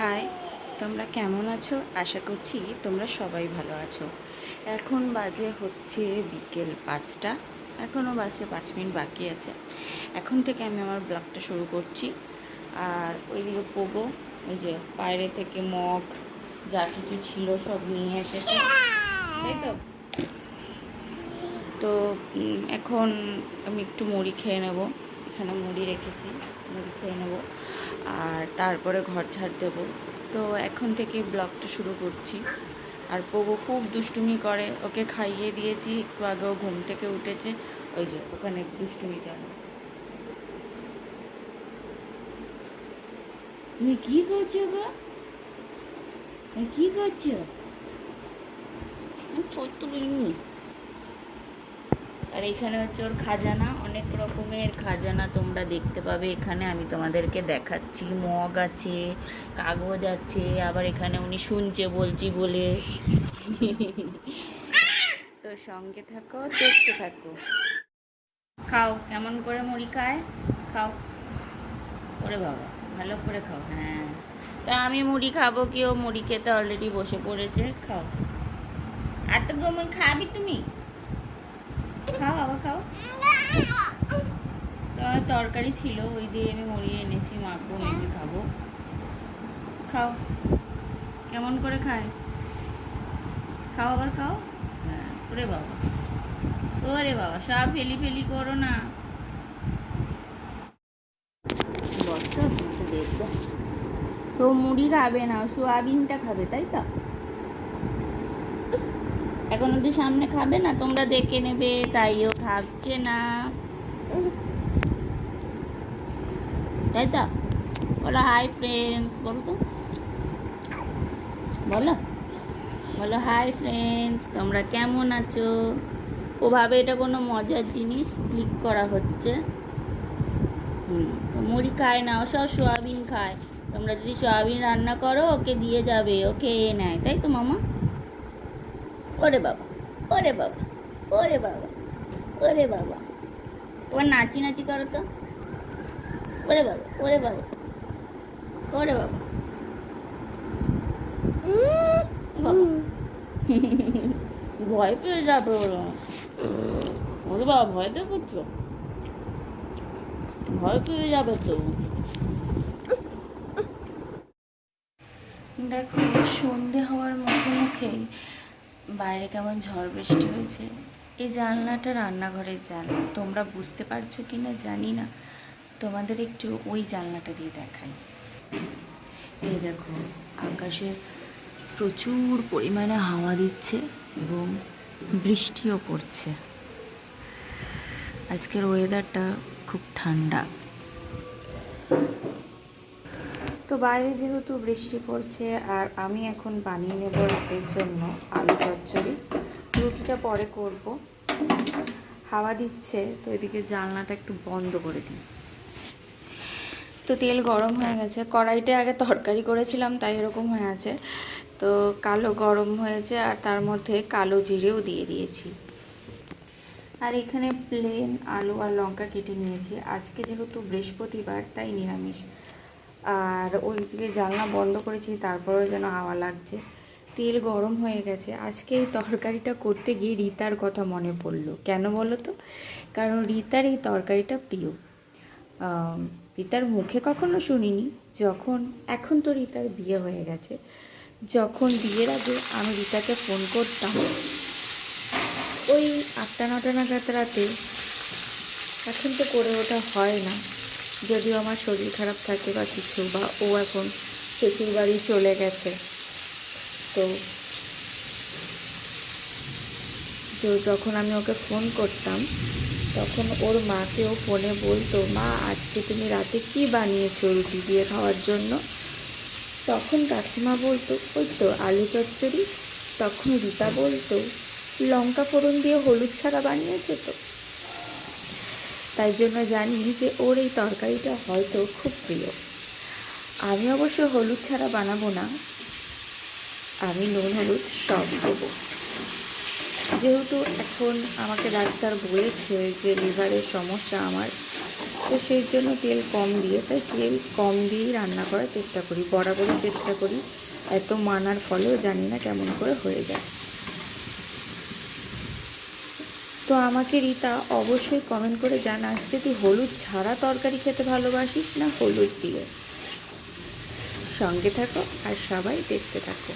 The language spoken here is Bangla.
হাই, তোমরা কেমন আছো? আশা করছি তোমরা সবাই ভালো আছো। এখন বাজে হচ্ছে বিকেল পাঁচটা। এখনও বাসে পাঁচ মিনিট বাকি আছে। এখন থেকে আমি আমার ব্লগটা শুরু করছি। আর ওইদিকে পোবো ওই যে বাইরে থেকে মগ, যা কিছু ছিল সব নিয়ে এসেছে। তাই তো। তো এখন আমি একটু মুড়ি খেয়ে নেব। এখানে মুড়ি রেখেছি, মুড়ি খেয়ে নেব। আর তারপরে ঘর ঝাড় দেবো। তো এখন থেকে ব্লগটা শুরু করছি। আর পোগো খুব দুষ্টুমি করে। ওকে খাইয়ে দিয়েছি একটু আগেও ঘুম থেকে উঠেছে। ওই যে ওখানে দুষ্টুমি চালু তুমি কি করছ গো কি করছ? আর এখানে হচ্ছে ওর খাজানা। অনেক রকমের খাজানা তোমরা দেখতে পাবে এখানে। আমি তোমাদেরকে দেখাচ্ছি। মগ আছে, কাগজ আছে, আবার এখানে উনি শুনছে বলছি বলে। তো সঙ্গে থাকো, দেখতে থাকো। খাও কেমন করে মুড়ি খায়, খাও। ওরে বাবা, ভালো করে খাও হ্যাঁ। তা আমি মুড়ি খাব কি? ও মুড়ি খেতে অলরেডি বসে পড়েছে, খাও। আর তো খাবি তুমি? খাও, আবার খাও। তোমার তরকারি ছিল, ওই দিয়ে আমি মরিয়ে এনেছি, মাখবো, মেখে খাব। খাও। কেমন করে খায়? খাও, আবার খাও? হ্যাঁ ওরে বাবা। ওরে বাবা, সব ফেলি ফেলি করো না। তো মুড়ি খাবে না, সোয়াবিনটা খাবে, তাই তো? এখন ওদের সামনে খাবে না? তোমরা দেখে নেবে, তাইও খাচ্ছে না। তাই তো বলো হাই ফ্রেন্ডস বলো তো। বলো। বলো হাই ফ্রেন্ডস তোমরা কেমন আছো? ওভাবে এটা কোনো মজার জিনিস ক্লিক করা হচ্ছে। হুম মুড়ি খায় না, ও সব সোয়াবিন খায়। তোমরা যদি সোয়াবিন রান্না করো, ওকে দিয়ে যাবে, ও খেয়ে নেয়। তাই তো, মামা? ওরে বাবা ওরে বাবা ওরে বাবা ওরে বাবা। তোমার নাচি নাচি করো তো। ওরে বাবা ওরে বাবা ওরে বাবা। ভয় পেয়ে যাবে ওরা। ওরে বাবা ভয় দেখছ ভয় পেয়ে যাবে তো। দেখো সন্ধে হওয়ার মুখে মুখেই বাইরে কেমন ঝড় বৃষ্টি হয়েছে? এই জানলাটা রান্নাঘরের জানলা তোমরা বুঝতে পারছ কি না জানি না। তোমাদের একটু ওই জানলাটা দিয়ে দেখাই। এই দেখো, আকাশে প্রচুর পরিমাণে হাওয়া দিচ্ছে এবং বৃষ্টিও পড়ছে। আজকের ওয়েদারটা খুব ঠান্ডা। তো বাইরে যেহেতু বৃষ্টি পড়ছে আর আমি এখন বানিয়ে নেব রাতের জন্য আলু চচ্চড়ি। রুটিটা পরে করব। হাওয়া দিচ্ছে, তো এদিকে জানলাটা একটু বন্ধ করে দিই। তো তেল গরম হয়ে গেছে। কড়াইতে আগে তরকারি করেছিলাম, তাই এরকম হয়ে আছে। তো কালো গরম হয়েছে আর তার মধ্যে কালো জিরেও দিয়ে দিয়েছি। আর এখানে প্লেন আলু আর লঙ্কা কেটে নিয়েছি। আজকে যেহেতু বৃহস্পতিবার, তাই নিরামিষ। আর ওইদিকে জানলা বন্ধ করেছি, তারপরেও যেন হাওয়া লাগছে। তেল গরম হয়ে গেছে। আজকে এই তরকারিটা করতে গিয়ে রিতার কথা মনে পড়ল। কেন বলো তো? কারণ রিতার এই তরকারিটা প্রিয়। রিতার মুখে কখনো শুনিনি। যখন, এখন তো রিতার বিয়ে হয়ে গেছে। যখন বিয়ের আগে আমি রিতাকে ফোন করতাম, ওই আটটা নটা নাগাদ রাতে, এখন তো করে ওঠা হয় না। যদিও আমার শরীর খারাপ থাকে বা কিছু, বা ও এখন শ্বশুর বাড়ি চলে গেছে। তো তো যখন আমি ওকে ফোন করতাম, তখন ওর মাকেও ফোনে বলতো, মা, আজকে তুমি রাতে কি বানিয়েছো রুটি দিয়ে খাওয়ার জন্য? তখন কাকিমা বলতো, ওই তো আলু চচ্চড়ি। তখন রীতা বলতো, লঙ্কা ফোড়ন দিয়ে হলুদ ছাড়া বানিয়েছো তো? তাই জন্য জানি যে ওর এই তরকারিটা হয়তো খুব প্রিয়। আমি অবশ্য হলুদ ছাড়া বানাবো না। আমি নুন হলুদ সব দেবো। যেহেতু এখন আমাকে ডাক্তার বলেছে যে লিভারের সমস্যা আমার, তো সেই জন্য তেল কম দিয়ে, তাই তেল কম দিয়েই রান্না করার চেষ্টা করি, বরাবরই চেষ্টা করি। এত মানার ফলেও জানি না কেমন করে হয়ে যায়। তো আমাকে রীতা অবশ্যই কমেন্ট করে জানাস যে তুই হলুদ ছাড়া তরকারি খেতে ভালোবাসিস না হলুদ দিয়ে। সঙ্গে থাকো আর সবাই দেখতে থাকো।